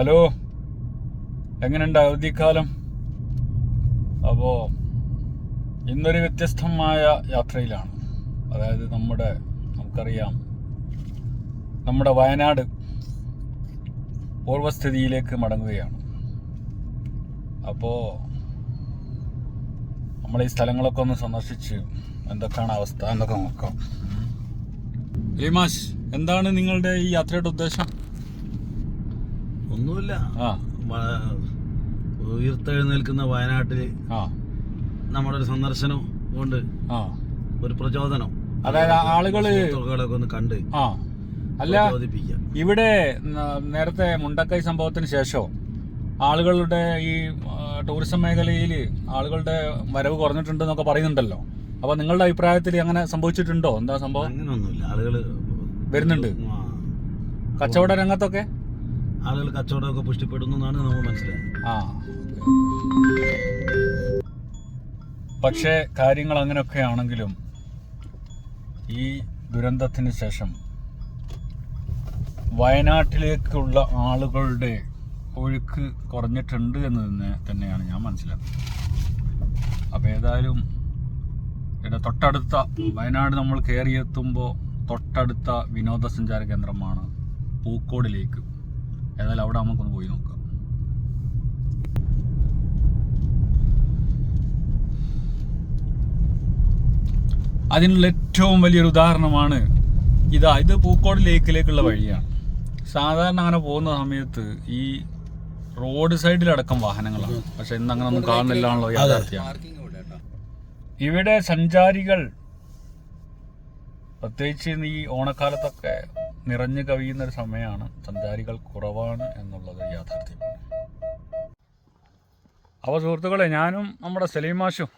Hello. എങ്ങനെയുണ്ട് അവധിക്കാലം? അപ്പോൾ ഇന്നൊരു വ്യത്യസ്തമായ യാത്രയിലാണ്. അതായത് നമ്മുടെ നമുക്കറിയാം നമ്മുടെ വയനാട് പൂർവസ്ഥിതിയിലേക്ക് മടങ്ങുകയാണ്. അപ്പോൾ നമ്മൾ ഈ സ്ഥലങ്ങളൊക്കെ ഒന്ന് സന്ദർശിച്ച് എന്തൊക്കെയാണ് അവസ്ഥ എന്നൊക്കെ നോക്കാം. ലീമാഷ് എന്താണ് നിങ്ങളുടെ ഈ യാത്രയുടെ ഉദ്ദേശം? ഒന്നുമില്ല. ഉയർത്തെഴുന്നേൽക്കുന്ന വയനാട്ടിൽ ആ. നമ്മുടെ ഒരു സന്ദർശനം കൊണ്ട് ഒരു പ്രചോദനം. അതായത് ആളുകൾ ഒന്ന് കണ്ട് അല്ല ഇവിടെ നേരത്തെ മുണ്ടക്കൈ സംഭവത്തിന് ശേഷം ആളുകളുടെ ഈ ടൂറിസം മേഖലയിൽ ആളുകളുടെ വരവ് കുറഞ്ഞിട്ടുണ്ടെന്നൊക്കെ പറയുന്നുണ്ടല്ലോ. അപ്പൊ നിങ്ങളുടെ അഭിപ്രായത്തിൽ അങ്ങനെ സംഭവിച്ചിട്ടുണ്ടോ? എന്താ സംഭവം? അങ്ങനെയൊന്നുമില്ല ആളുകൾ വരുന്നുണ്ട്. കച്ചവട രംഗത്തൊക്കെ? ആളുകൾ കച്ചവടമൊക്കെ പുഷ്ടിപ്പെടുന്നു എന്നാണ് നമ്മൾ മനസ്സിലായത്. ആ. പക്ഷേ കാര്യങ്ങൾ അങ്ങനെയൊക്കെ ആണെങ്കിലും ഈ ദുരന്തത്തിന് ശേഷം വയനാട്ടിലേക്കുള്ള ആളുകളുടെ ഒഴുക്ക് കുറഞ്ഞിട്ടുണ്ട് എന്ന് തന്നെ തന്നെയാണ് ഞാൻ മനസ്സിലാക്കുന്നത്. അപ്പോൾ ഏതായാലും ഇവിടെ തൊട്ടടുത്ത വയനാട് നമ്മൾ കയറിയെത്തുമ്പോൾ തൊട്ടടുത്ത വിനോദസഞ്ചാര കേന്ദ്രമാണ് പൂക്കോട് ലേക്ക് ഏതായാലും അവിടെ നമുക്കൊന്ന് പോയി നോക്കാം. അതിനുള്ള ഏറ്റവും വലിയൊരു ഉദാഹരണമാണ് ഇതാ ഇത് പൂക്കോട് ലേക്കിലേക്കുള്ള വഴിയാണ്. സാധാരണ അങ്ങനെ പോകുന്ന സമയത്ത് ഈ റോഡ് സൈഡിലടക്കം വാഹനങ്ങളാണ്. പക്ഷെ ഇന്ന് അങ്ങനെ ഒന്നും കാണുന്നില്ലാണല്ലോ യാഥാർത്ഥ്യമാണ്. ഇവിടെ സഞ്ചാരികൾ പ്രത്യേകിച്ച് ഈ ഓണക്കാലത്തൊക്കെ നിറഞ്ഞു കവിയുന്ന ഒരു സമയമാണ് സഞ്ചാരികൾ കുറവാണ് എന്നുള്ളത് യാഥാർത്ഥ്യം. അപ്പോൾ സുഹൃത്തുക്കളെ ഞാനും നമ്മുടെ സലീമാഷും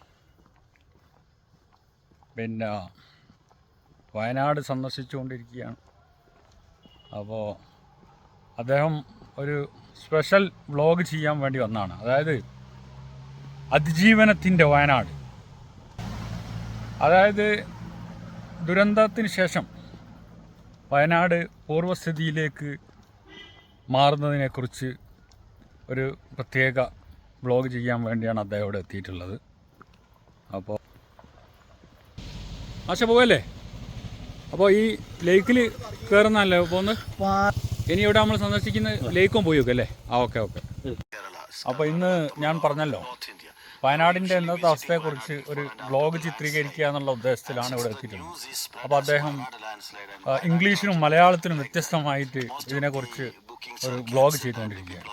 പിന്നെ വയനാട് സന്ദർശിച്ചുകൊണ്ടിരിക്കുകയാണ്. അപ്പോൾ അദ്ദേഹം ഒരു സ്പെഷ്യൽ വ്ലോഗ് ചെയ്യാൻ വേണ്ടി വന്നതാണ് അതായത് അതിജീവനത്തിന്റെ വയനാട്. അതായത് ദുരന്തത്തിന് ശേഷം വയനാട് പൂർവസ്ഥിതിയിലേക്ക് മാറുന്നതിനെക്കുറിച്ച് ഒരു പ്രത്യേക ബ്ലോഗ് ചെയ്യാൻ വേണ്ടിയാണ് അദ്ദേഹം ഇവിടെ എത്തിയിട്ടുള്ളത്. അപ്പോൾ ആശ പോവല്ലേ? അപ്പോൾ ഈ ലേക്കിൽ കയറുന്നല്ലേ പോന്ന് ഇനി ഇവിടെ നമ്മൾ സന്ദർശിക്കുന്ന ലേക്കും പോയി നോക്കല്ലേ അല്ലേ? ആ ഓക്കെ ഓക്കെ. അപ്പോൾ ഇന്ന് ഞാൻ പറഞ്ഞല്ലോ വയനാടിന്റെ ഇന്നത്തെ അവസ്ഥയെക്കുറിച്ച് ഒരു ബ്ലോഗ് ചിത്രീകരിക്കുക എന്നുള്ള ഉദ്ദേശത്തിലാണ് ഇവിടെ എത്തിയിട്ടുള്ളത്. അപ്പോൾ അദ്ദേഹം ഇംഗ്ലീഷിനും മലയാളത്തിനും വ്യത്യസ്തമായിട്ട് ഇതിനെക്കുറിച്ച് ഒരു ബ്ലോഗ് ചെയ്തുകൊണ്ടിരിക്കുകയാണ്.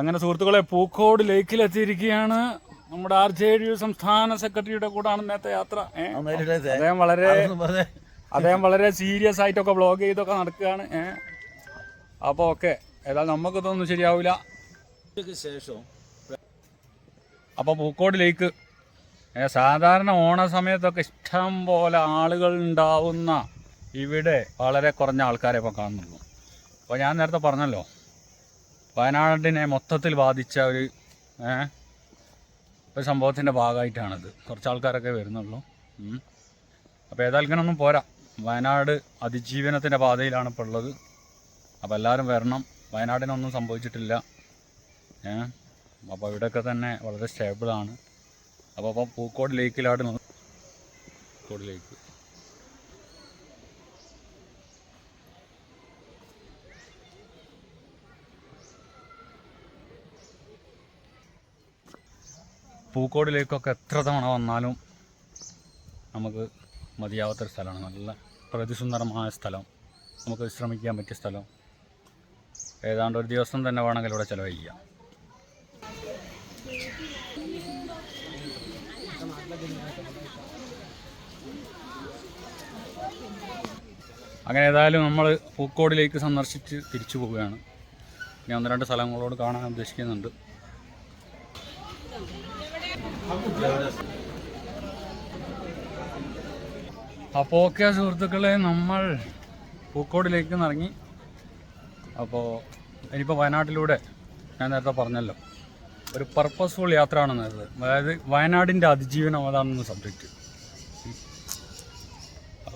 അങ്ങനെ സുഹൃത്തുക്കളെ പൂക്കോട് ലേക്കിലെത്തിയിരിക്കുകയാണ് നമ്മുടെ ആർ ജെ ഡി യു സംസ്ഥാന സെക്രട്ടറിയുടെ കൂടാണ് ഇന്നത്തെ യാത്ര. അദ്ദേഹം വളരെ അദ്ദേഹം വളരെ സീരിയസ് ആയിട്ടൊക്കെ ബ്ലോഗ് ചെയ്തൊക്കെ നടക്കുകയാണ്. ഏഹ് അപ്പോൾ ഓക്കെ ഏതായാലും നമുക്കിതൊന്നും ശരിയാവില്ല. ശേഷം അപ്പോൾ പൂക്കോട് ലേക്ക്. സാധാരണ ഓണ സമയത്തൊക്കെ ഇഷ്ടം പോലെ ആളുകൾ ഉണ്ടാവുന്ന ഇവിടെ വളരെ കുറഞ്ഞ ആൾക്കാരെ ഇപ്പോൾ കാണുന്നുള്ളൂ. അപ്പോൾ ഞാൻ നേരത്തെ പറഞ്ഞല്ലോ വയനാടിനെ മൊത്തത്തിൽ ബാധിച്ച ഒരു ഒരു സംഭവത്തിന്റെ ഭാഗമായിട്ടാണിത്. കുറച്ച് ആൾക്കാരൊക്കെ വരുന്നുള്ളൂ. അപ്പോൾ ഏതായാലും പോരാ. വയനാട് അതിജീവനത്തിന്റെ പാതയിലാണ് ഇപ്പോൾ ഉള്ളത്. അപ്പോൾ എല്ലാവരും വരണം. വയനാടിനൊന്നും സംഭവിച്ചിട്ടില്ല. ഏ അപ്പോൾ ഇവിടെയൊക്കെ തന്നെ വളരെ സ്റ്റേബിളാണ് അപ്പോൾ അപ്പം പൂക്കോട് ലേക്കിലാണ് പൂക്കോട് ലേക്ക് പൂക്കോട് ലേക്കൊക്കെ എത്ര തവണ വന്നാലും നമുക്ക് മതിയാവാത്തൊരു സ്ഥലമാണ്. നല്ല പ്രതിസുന്ദരമായ സ്ഥലം. നമുക്ക് വിശ്രമിക്കാൻ പറ്റിയ സ്ഥലം. ഏതാണ്ട് ഒരു ദിവസം തന്നെ വേണമെങ്കിൽ ഇവിടെ ചിലവഴിക്കാം. അങ്ങനെ ഏതായാലും നമ്മൾ പൂക്കോടിലേക്ക് സന്ദർശിച്ച് തിരിച്ചു പോവുകയാണ്. ഇനി ഒന്ന് രണ്ട് സ്ഥലങ്ങളോട് കാണാൻ ഉദ്ദേശിക്കുന്നുണ്ട്. അപ്പോൾ ഓക്കെ സുഹൃത്തുക്കളെ നമ്മൾ പൂക്കോടിലേക്ക് ഇറങ്ങി അപ്പോൾ ഇനിയിപ്പോൾ വയനാട്ടിലൂടെ ഞാൻ നേരത്തെ പറഞ്ഞല്ലോ. ഒരു പർപ്പസ്ഫുൾ യാത്രയാണ് നേരത്തെ അതായത് വയനാടിന്റെ അതിജീവനം അതാണെന്ന് സബ്ജക്റ്റ്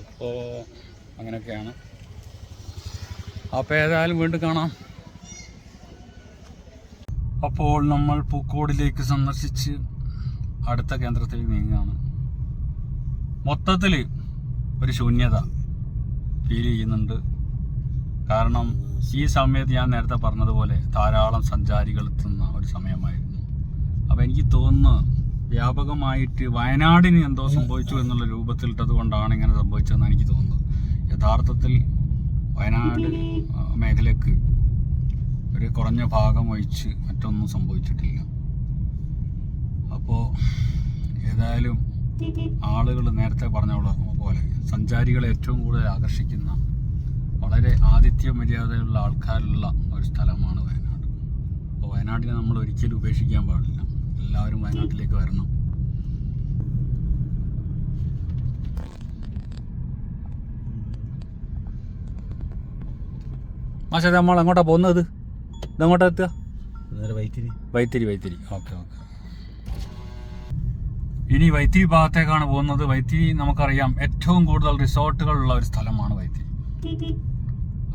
അപ്പോൾ അങ്ങനെയൊക്കെയാണ്. അപ്പോൾ ഏതായാലും വീണ്ടും കാണാം. അപ്പോൾ നമ്മൾ പൂക്കോടിലേക്ക് സന്ദർശിച്ച് അടുത്ത കേന്ദ്രത്തിലേക്ക് നീങ്ങുകയാണ്. മൊത്തത്തിൽ ഒരു ശൂന്യത ഫീൽ ചെയ്യുന്നുണ്ട്. കാരണം ഈ സമയത്ത് ഞാൻ നേരത്തെ പറഞ്ഞതുപോലെ ധാരാളം സഞ്ചാരികൾ എത്തുന്ന ഒരു സമയമായിരുന്നു. അപ്പോൾ എനിക്ക് തോന്നുന്നു വ്യാപകമായിട്ട് വയനാടിന് എന്തോ സംഭവിച്ചു എന്നുള്ള രൂപത്തിലിട്ടത് കൊണ്ടാണ് ഇങ്ങനെ സംഭവിച്ചതെന്ന് എനിക്ക് തോന്നുന്നത് യഥാർത്ഥത്തിൽ വയനാട് മേഖലക്ക് ഒരു കുറഞ്ഞ ഭാഗം ഒഴിച്ച് മറ്റൊന്നും സംഭവിച്ചിട്ടില്ല. അപ്പോൾ ഏതായാലും ആളുകൾ നേരത്തെ പറഞ്ഞ പോലെ സഞ്ചാരികളെ ഏറ്റവും കൂടുതൽ ആകർഷിക്കുന്ന വളരെ ആതിഥ്യ മര്യാദയുള്ള ആൾക്കാരുള്ള ഒരു സ്ഥലമാണ് വയനാട്. അപ്പോൾ വയനാടിനെ നമ്മൾ ഒരിക്കലും ഉപേക്ഷിക്കാൻ പാടില്ല. എല്ലാവരും വയനാട്ടിലേക്ക് വരണം. മാഷേ നമ്മൾ എങ്ങോട്ടാ പോകുന്നത്? ഇതെങ്ങോട്ടാ എത്തുക? വൈത്തിരി. വൈത്തിരി വൈത്തിരി. Okay okay. ഇനി വൈത്തിരി ഭാഗത്തേക്കാണ് പോകുന്നത്. വൈത്തിരി നമുക്കറിയാം ഏറ്റവും കൂടുതൽ റിസോർട്ടുകളുള്ള ഒരു സ്ഥലമാണ് വൈത്തിരി.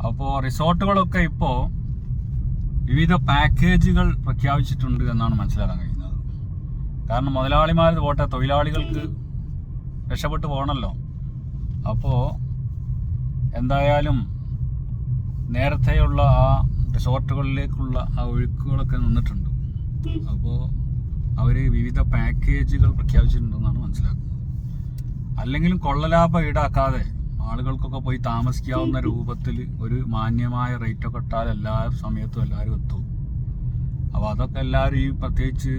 അപ്പോൾ റിസോർട്ടുകളൊക്കെ ഇപ്പോൾ വിവിധ പാക്കേജുകൾ പ്രഖ്യാപിച്ചിട്ടുണ്ട് എന്നാണ് മനസ്സിലാക്കാൻ കഴിയുന്നത്. കാരണം മുതലാളിമാർ പോട്ടെ തൊഴിലാളികൾക്ക് രക്ഷപ്പെട്ടു പോകണമല്ലോ അപ്പോൾ എന്തായാലും നേരത്തെയുള്ള ആ റിസോർട്ടുകളിലേക്കുള്ള ആ ഒഴുക്കുകളൊക്കെ നിന്നിട്ടുണ്ട്. അപ്പോൾ അവർ വിവിധ പാക്കേജുകൾ പ്രഖ്യാപിച്ചിട്ടുണ്ടെന്നാണ് മനസ്സിലാക്കുന്നത്. അല്ലെങ്കിലും കൊള്ളലാഭം ഈടാക്കാതെ ആളുകൾക്കൊക്കെ പോയി താമസിക്കാവുന്ന രൂപത്തിൽ ഒരു മാന്യമായ റേറ്റൊക്കെ ഇട്ടാൽ എല്ലാ സമയത്തും എല്ലാവരും എത്തും. അപ്പോൾ അതൊക്കെ എല്ലാവരും ഈ പ്രത്യേകിച്ച്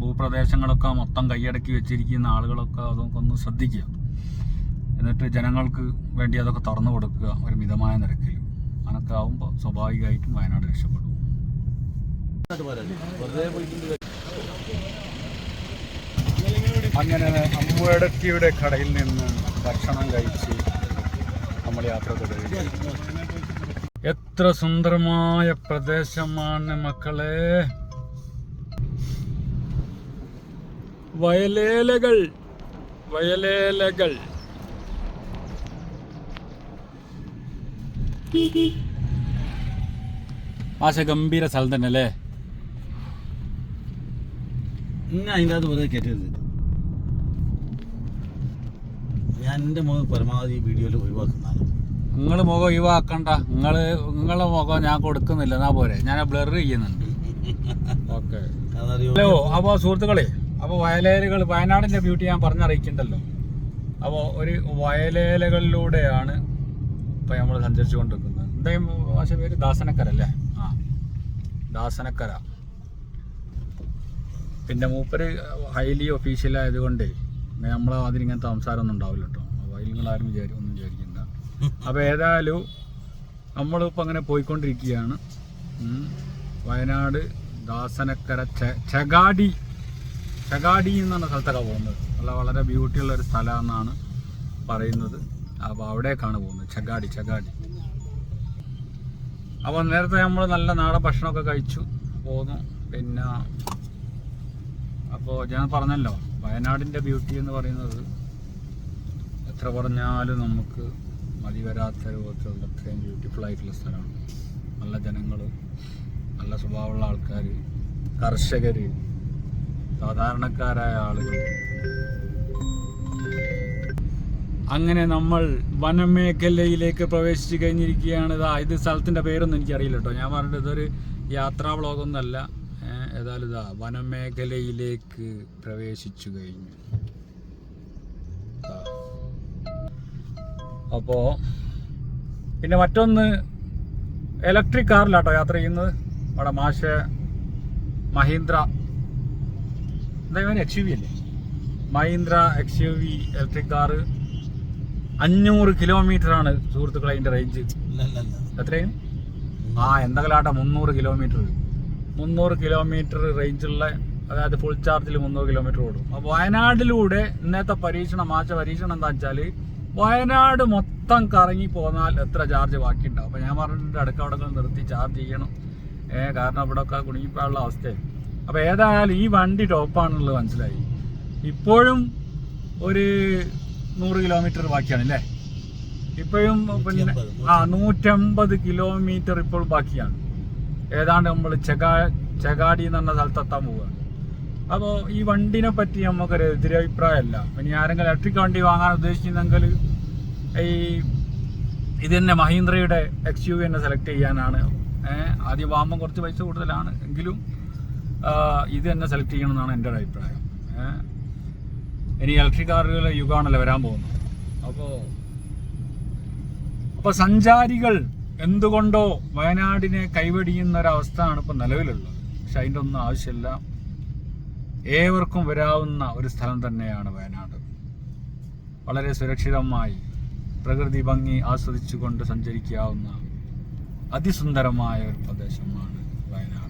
ഭൂപ്രദേശങ്ങളൊക്കെ മൊത്തം കൈയടക്കി വെച്ചിരിക്കുന്ന ആളുകളൊക്കെ അതൊക്കെ ഒന്ന് ശ്രദ്ധിക്കുക. എന്നിട്ട് ജനങ്ങൾക്ക് വേണ്ടി അതൊക്കെ തുറന്നു കൊടുക്കുക ഒരു മിതമായ നിരക്കിൽ. അങ്ങനൊക്കെ ആവുമ്പോൾ സ്വാഭാവികമായിട്ടും വയനാട് രക്ഷപ്പെടും. അങ്ങനെ അമ്പുഴക്കിയുടെ കടയിൽ നിന്നും ഭക്ഷണം കഴിച്ച് നമ്മൾ യാത്ര തുടരുകയാണ്. എത്ര സുന്ദരമായ പ്രദേശമാണ് മക്കളെ. വയലേലകൾ വയലേലകൾ. ആശ ഗംഭീര സ്ഥലം തന്നെ അല്ലേ ഇന്ന് അതിന്റെ അത് വെറുതെ കയറ്റരുത്. ഞാൻ എന്റെ മുഖം പരമാവധി വീഡിയോയിൽ ഒഴിവാക്കുന്നതാണ്. നിങ്ങൾ മുഖം ഒഴിവാക്കണ്ട. നിങ്ങൾ നിങ്ങളെ മുഖം ഞാൻ കൊടുക്കുന്നില്ല. എന്നാ പോരെ? ഞാൻ ബ്ലർ ചെയ്യുന്നുണ്ട്. ഓക്കെ. ഹലോ അപ്പോൾ സുഹൃത്തുക്കളെ അപ്പോൾ വയലേലകൾ വയനാടിന്റെ ബ്യൂട്ടി ഞാൻ പറഞ്ഞറിയിക്കണ്ടല്ലോ അപ്പോൾ ഒരു വയലേലകളിലൂടെയാണ് ഇപ്പോൾ നമ്മൾ സഞ്ചരിച്ചു കൊണ്ടിരിക്കുന്നത് എന്തായാലും ഭാഷ പേര്? ദാസനക്കര അല്ലേ? ആ. ദാസനക്കര. പിന്നെ മൂപ്പര് ഹൈലി ഒഫീഷ്യൽ ആയതുകൊണ്ട് നമ്മളെ അതിന് ഇങ്ങനത്തെ സംസാരമൊന്നും ഉണ്ടാവില്ല കേട്ടോ. അതിൽ നിങ്ങൾ ആരും വിചാരിക്കും ഒന്നും വിചാരിക്കണ്ട. അപ്പോൾ ഏതായാലും നമ്മളിപ്പോൾ അങ്ങനെ പോയിക്കൊണ്ടിരിക്കുകയാണ്. വയനാട് ദാസനക്കര ചെഗാടി. ചെഗാടി എന്നാണ് സ്ഥലത്തൊക്കെ പോകുന്നത്. നല്ല വളരെ ബ്യൂട്ടിയുള്ള ഒരു സ്ഥലമാണെന്നാണ് പറയുന്നത്. അപ്പോൾ അവിടേക്കാണ് പോകുന്നത്. ചങ്ങാടി ചങ്ങാടി അപ്പോൾ നേരത്തെ നമ്മൾ നല്ല നാടൻ ഭക്ഷണമൊക്കെ കഴിച്ചു പോന്നു. പിന്നെ അപ്പോൾ ഞാൻ പറഞ്ഞല്ലോ വയനാടിന്റെ ബ്യൂട്ടി എന്ന് പറയുന്നത് എത്ര പറഞ്ഞാലും നമുക്ക് മതി വരാത്ത രൂപത്തിലുള്ള അത്രയും ബ്യൂട്ടിഫുൾ ആയിട്ടുള്ള സ്ഥലമാണ്. നല്ല ജനങ്ങൾ നല്ല സ്വഭാവമുള്ള ആൾക്കാർ കർഷകർ സാധാരണക്കാരായ ആളുകൾ അങ്ങനെ നമ്മൾ വനമേഖലയിലേക്ക് പ്രവേശിച്ചു കഴിഞ്ഞിരിക്കുകയാണ്. ഇതാ ഇത് സ്ഥലത്തിന്റെ പേരൊന്നും എനിക്കറിയില്ല കേട്ടോ. ഞാൻ പറഞ്ഞിട്ട് ഇതൊരു യാത്രാ വ്ളോഗൊന്നുമല്ല ഏതായാലും ഇതാ വനമേഖലയിലേക്ക് പ്രവേശിച്ചു കഴിഞ്ഞു. അപ്പോൾ അപ്പോ പിന്നെ മറ്റൊന്ന് ഇലക്ട്രിക് കാറിലാട്ടോ യാത്ര ചെയ്യുന്നത്. അവിടെ മാഷ മഹീന്ദ്ര എന്താ എക്സ് യു വി അല്ലേ? Mahindra X U V electric car. അഞ്ഞൂറ് കിലോമീറ്റർ ആണ് സുഹൃത്തുക്കളെ അതിന്റെ റേഞ്ച് എത്രയും? ആ എന്തെങ്കിലാട്ടെ മുന്നൂറ് കിലോമീറ്റർ. മുന്നൂറ് കിലോമീറ്റർ റേഞ്ചുള്ള അതായത് ഫുൾ ചാർജിൽ മുന്നൂറ് കിലോമീറ്റർ ഓടും. അപ്പോൾ വയനാട്ടിലൂടെ ഇന്നത്തെ പരീക്ഷണം മാച്ച പരീക്ഷണം എന്താ വെച്ചാൽ വയനാട് മൊത്തം കറങ്ങി പോന്നാൽ എത്ര ചാർജ് ബാക്കിയുണ്ടാവും. അപ്പോൾ ഞാൻ പറഞ്ഞിട്ട് അടുക്ക അവിടെ നിർത്തി ചാർജ് ചെയ്യണം. ഏഹ് കാരണം ഇവിടെ ഒക്കെ കുടുങ്ങിപ്പോയുള്ള അവസ്ഥയാണ് അപ്പോൾ ഏതായാലും ഈ വണ്ടി ടോപ്പാണെന്നുള്ളത് മനസ്സിലായി. ഇപ്പോഴും ഒരു നൂറ് കിലോമീറ്റർ ബാക്കിയാണ് അല്ലേ? ഇപ്പോഴും പിന്നെ ആ നൂറ്റമ്പത് കിലോമീറ്റർ ഇപ്പോൾ ബാക്കിയാണ്. ഏതാണ്ട് നമ്മൾ ചെകാ ചെകാടി എന്ന് പറഞ്ഞ സ്ഥലത്തെത്താൻ പോവുകയാണ്. അപ്പോൾ ഈ വണ്ടിനെ പറ്റി നമുക്കൊരു എതിരഭിപ്രായമല്ല. ഇനി ആരെങ്കിലും ഇലക്ട്രിക് വണ്ടി വാങ്ങാൻ ഉദ്ദേശിക്കുന്നെങ്കിൽ ഈ ഇത് തന്നെ മഹീന്ദ്രയുടെ എക്സ് യു തന്നെ സെലക്ട് ചെയ്യാനാണ്. ഏഹ് ആദ്യം വാങ്ങുമ്പോൾ കുറച്ച് പൈസ കൂടുതലാണ്. എങ്കിലും ഇത് തന്നെ സെലക്ട് ചെയ്യണമെന്നാണ് എന്റെ ഒരു അഭിപ്രായം. ഏഹ് ഇനി ഇലക്ട്രിക് കാറുകളുടെ യുഗമാണല്ലോ വരാൻ പോകുന്നത്. അപ്പോൾ അപ്പോൾ സഞ്ചാരികൾ എന്തുകൊണ്ടോ വയനാടിനെ കൈവടിയുന്ന ഒരവസ്ഥയാണ് ഇപ്പോൾ നിലവിലുള്ളത്. പക്ഷെ അതിന്റെ ഒന്നും ആവശ്യമില്ല. ഏവർക്കും വരാവുന്ന ഒരു സ്ഥലം തന്നെയാണ് വയനാട്. വളരെ സുരക്ഷിതമായി പ്രകൃതി ഭംഗി ആസ്വദിച്ചുകൊണ്ട് സഞ്ചരിക്കാവുന്ന അതിസുന്ദരമായ ഒരു പ്രദേശമാണ് വയനാട്.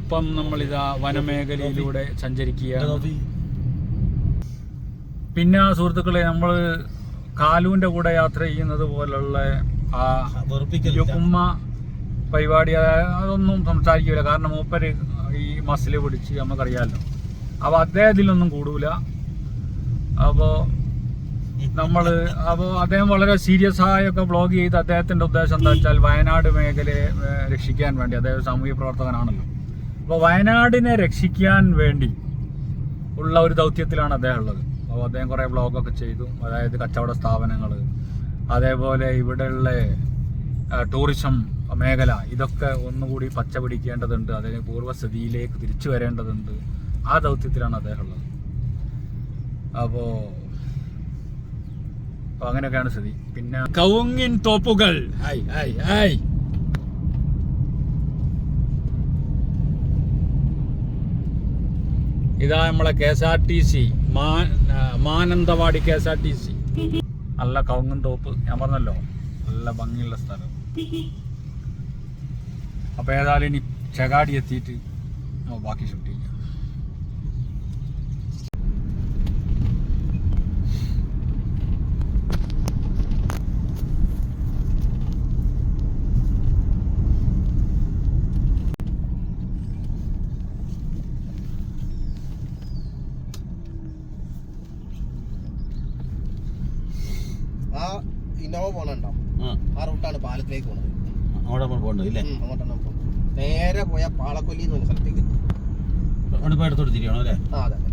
ഇപ്പം നമ്മൾ നമ്മളിതാ വനമേഖലയിലൂടെ സഞ്ചരിക്കുകയാണ്. കോഫി പിന്നെ സുഹൃത്തുക്കളെ നമ്മൾ കാലുവിന്റെ കൂടെ യാത്ര ചെയ്യുന്നത് പോലുള്ള ആ ഉമ്മ പരിപാടി അതൊന്നും സംസാരിക്കില്ല കാരണം മൂപ്പര് ഈ മസിൽ പിടിച്ച് നമുക്കറിയാമല്ലോ അപ്പോൾ അദ്ദേഹം ഇതിലൊന്നും കൂടൂല. അപ്പോൾ നമ്മൾ അപ്പോൾ അദ്ദേഹം വളരെ സീരിയസ് ആയൊക്കെ ബ്ലോഗ് ചെയ്ത് അദ്ദേഹത്തിന്റെ ഉദ്ദേശം എന്താ വെച്ചാൽ വയനാട് മേഖലയെ രക്ഷിക്കാൻ വേണ്ടി അദ്ദേഹം സാമൂഹ്യ പ്രവർത്തകനാണല്ലോ. അപ്പോൾ വയനാടിനെ രക്ഷിക്കാൻ വേണ്ടി ഉള്ള ഒരു ദൗത്യത്തിലാണ് അദ്ദേഹം ഉള്ളത്. അപ്പോൾ അദ്ദേഹം കുറേ ബ്ലോഗൊക്കെ ചെയ്തു. അതായത് കച്ചവട സ്ഥാപനങ്ങൾ അതേപോലെ ഇവിടെയുള്ള ടൂറിസം മേഖല ഇതൊക്കെ ഒന്നുകൂടി പച്ചപിടിക്കേണ്ടതുണ്ട് അതിന് പൂർവസ്ഥിതിയിലേക്ക് തിരിച്ചു വരേണ്ടതുണ്ട്. ആ ദൗത്യത്തിലാണ് അദ്ദേഹം ഉള്ളത്. അപ്പോൾ അങ്ങനെയൊക്കെയാണ് സ്ഥിതി. പിന്നെ കൗങ്ങിൻ തോപ്പുകൾ. ഹായ് ഹായ് ഹായ് ഇതാ നമ്മളെ K S R T C Mananthavady K S R T C. നല്ല കവുങ്ങും തോപ്പ്. ഞാൻ പറഞ്ഞല്ലോ നല്ല ഭംഗിയുള്ള സ്ഥലം. അപ്പോൾ ഏതായാലും ഇനി ചെകാടി എത്തിയിട്ട് ബാക്കി ഷൂട്ട് ആ ഇന്നോവ പോണുണ്ടോ ആ ആ റൂട്ടാണ് പാലത്തിലേക്ക് പോണത് അവിടെ നമ്മൾ പോകണ്ടത് ഇല്ലേ ഉം, അങ്ങോട്ടാണ് നമ്മൾ പോകുന്നത്. നേരെ പോയ പാളക്കൊല്ലി എന്ന് പറഞ്ഞ സ്ഥലത്തേക്ക് അവിടെ അടുത്തോട്ട് അല്ലേ ആ അതെ അതെ.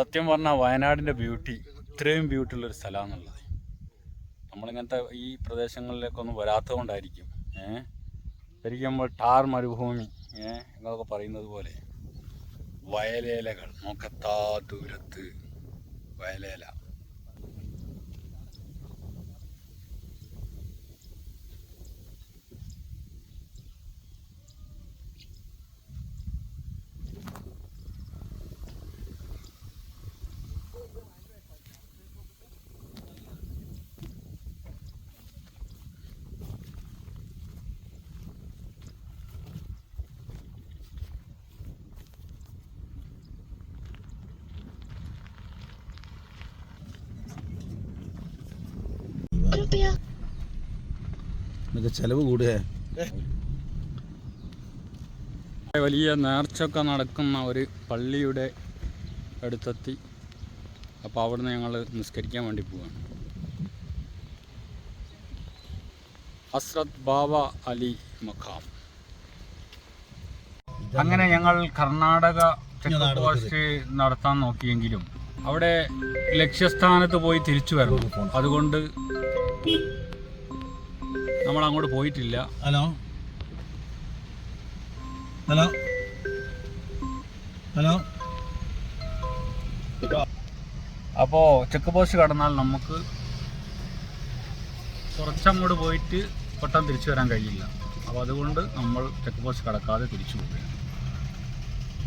സത്യം പറഞ്ഞാൽ വയനാടിന്റെ ബ്യൂട്ടി ഇത്രയും ബ്യൂട്ടി ഉള്ളൊരു സ്ഥലമാണെന്നുള്ളത് നമ്മളിങ്ങനത്തെ ഈ പ്രദേശങ്ങളിലേക്കൊന്നും വരാത്തത് കൊണ്ടായിരിക്കും ഏഹ് ശരിക്കും നമ്മൾ ടാർ മരുഭൂമി ഏഹ് എന്നൊക്കെ പറയുന്നത് പോലെ വയലേലകൾ നോക്കത്താ ദൂരത്ത് വയലേല. ചെലവ് കൂടുക? വലിയ നേർച്ചൊക്കെ നടക്കുന്ന ഒരു പള്ളിയുടെ അടുത്തെത്തി. അപ്പോൾ അവിടുന്ന് ഞങ്ങൾ നിസ്കരിക്കാൻ വേണ്ടി പോവാണ്. ഹസ്രത് ബാബ അലി മഖാം. അങ്ങനെ ഞങ്ങൾ കർണാടക ചെക്ക് പോസ്റ്റ് നടത്താൻ നോക്കിയെങ്കിലും അവിടെ ലക്ഷ്യസ്ഥാനത്ത് പോയി തിരിച്ചു വരണം. അതുകൊണ്ട് നമ്മൾ അങ്ങോട്ട് പോയിട്ടില്ല. ഹലോ? ഹലോ? ഹലോ? അപ്പോൾ ചെക്ക് പോസ്റ്റ് കടന്നാൽ നമുക്ക് കുറച്ചങ്ങോട്ട് പോയിട്ട് പെട്ടെന്ന് തിരിച്ചു വരാൻ കഴിയില്ല. അപ്പോൾ അതുകൊണ്ട് നമ്മൾ ചെക്ക് പോസ്റ്റ് കടക്കാതെ തിരിച്ചു പോവുകയാണ്.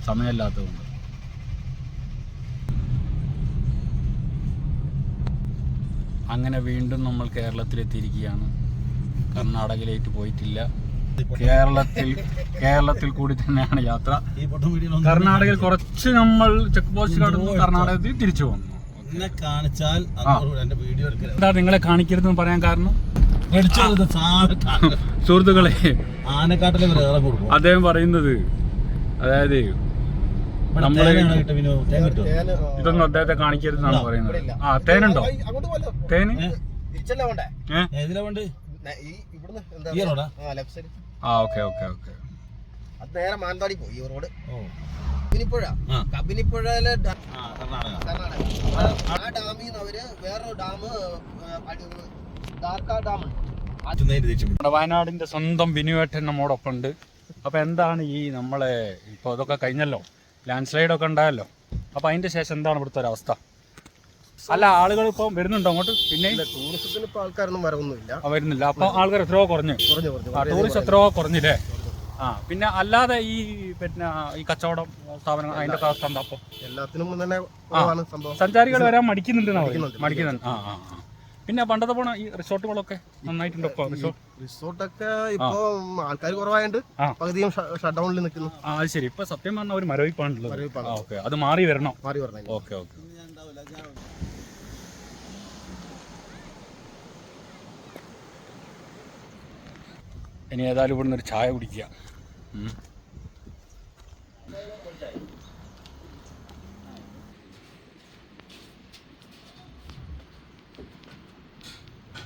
സമയമില്ലാത്തതുകൊണ്ട്. അങ്ങനെ വീണ്ടും നമ്മൾ കേരളത്തിലെത്തിയിരിക്കുകയാണ്. കർണാടകയിലേക്ക് പോയിട്ടില്ല. കേരളത്തിൽ കേരളത്തിൽ കൂടി തന്നെയാണ് യാത്ര. കർണാടകയിൽ കുറച്ച് നമ്മൾ ചെക്ക് പോസ്റ്റ് കടന്നു കർണാടകത്തിൽ തിരിച്ചു വന്നു. കാണിച്ചാൽ വീഡിയോ എന്താ നിങ്ങളെ കാണിക്കരുതെന്ന് പറയാൻ കാരണം? സുഹൃത്തുക്കളെ ആനക്കാട്ടിലെ അദ്ദേഹം പറയുന്നത് അതായത് നമ്മൾ ഇതൊന്നും അദ്ദേഹത്തെ കാണിക്കരുതെന്നാണ് പറയുന്നത്. ആ തേനുണ്ടോ? തേന്? ആ ഓക്കെ ഓക്കെ ഓക്കെ. നേരെ മാനന്തവാടി പോയി ഈ റോഡ്. കബിനിപ്പുഴ. ആ. കബിനിപ്പുഴയിലെ ആ ഡാമിൽ നിന്ന് അവർ വേറൊരു ഡാം ദാർക്ക ഡാമുണ്ട്. വയനാടിന്റെ സ്വന്തം ബിനുവേട്ടൻ നമ്മോടൊപ്പം ഉണ്ട് അപ്പൊ എന്താണ് ഈ നമ്മളെ ഇപ്പൊ അതൊക്കെ കഴിഞ്ഞല്ലോ? ലാൻഡ് സ്ലൈഡ് ഒക്കെ ഉണ്ടായല്ലോ. അപ്പൊ അതിന്റെ ശേഷം എന്താണ് ഇവിടുത്തെ ഒരു അവസ്ഥ? അല്ല ആളുകൾ ഇപ്പൊ വരുന്നുണ്ടോ അങ്ങോട്ട്? പിന്നെ? ടൂറിസത്തിന് ഇപ്പൊ ആൾക്കാരൊന്നും വരവൊന്നുമില്ല. വരുന്നില്ല. അപ്പൊ ആൾക്കാർ എത്രയോ കുറഞ്ഞു. ടൂറിസ്റ്റ് എത്രയോ കുറഞ്ഞില്ലേ? ആ പിന്നെ അല്ലാതെ ഈ പിന്നെ ഈ കച്ചവടം സ്ഥാപനങ്ങൾ അതിന്റെ അവസ്ഥ എന്താ അപ്പൊ എല്ലാത്തിനും തന്നെ സഞ്ചാരികൾ വരാൻ മടിക്കുന്നുണ്ട് മടിക്കുന്നുണ്ട്. ആ ആ. പിന്നെ പണ്ടത്തെ പോണ ഈ റിസോർട്ടുകളൊക്കെ നന്നായിട്ടുണ്ട് ഇപ്പൊ. റിസോർട്ട് റിസോർട്ടൊക്കെ ഇപ്പൊ ആൾക്കാർ കുറവായുണ്ട് പകുതിയും ഷട്ട് ഡൗണിൽ നിൽക്കുന്നു ആ അത് ശരി. ഇപ്പൊ സത്യം പറഞ്ഞ ഒരു മരവിപ്പാണുള്ളത്. ഓക്കെ. അത് മാറി വരണം. മാറി വരണം ഓക്കെ ഓക്കെ. ഇനി ഏതായാലും ഇവിടുന്ന് ഒരു ചായ കുടിക്കുക.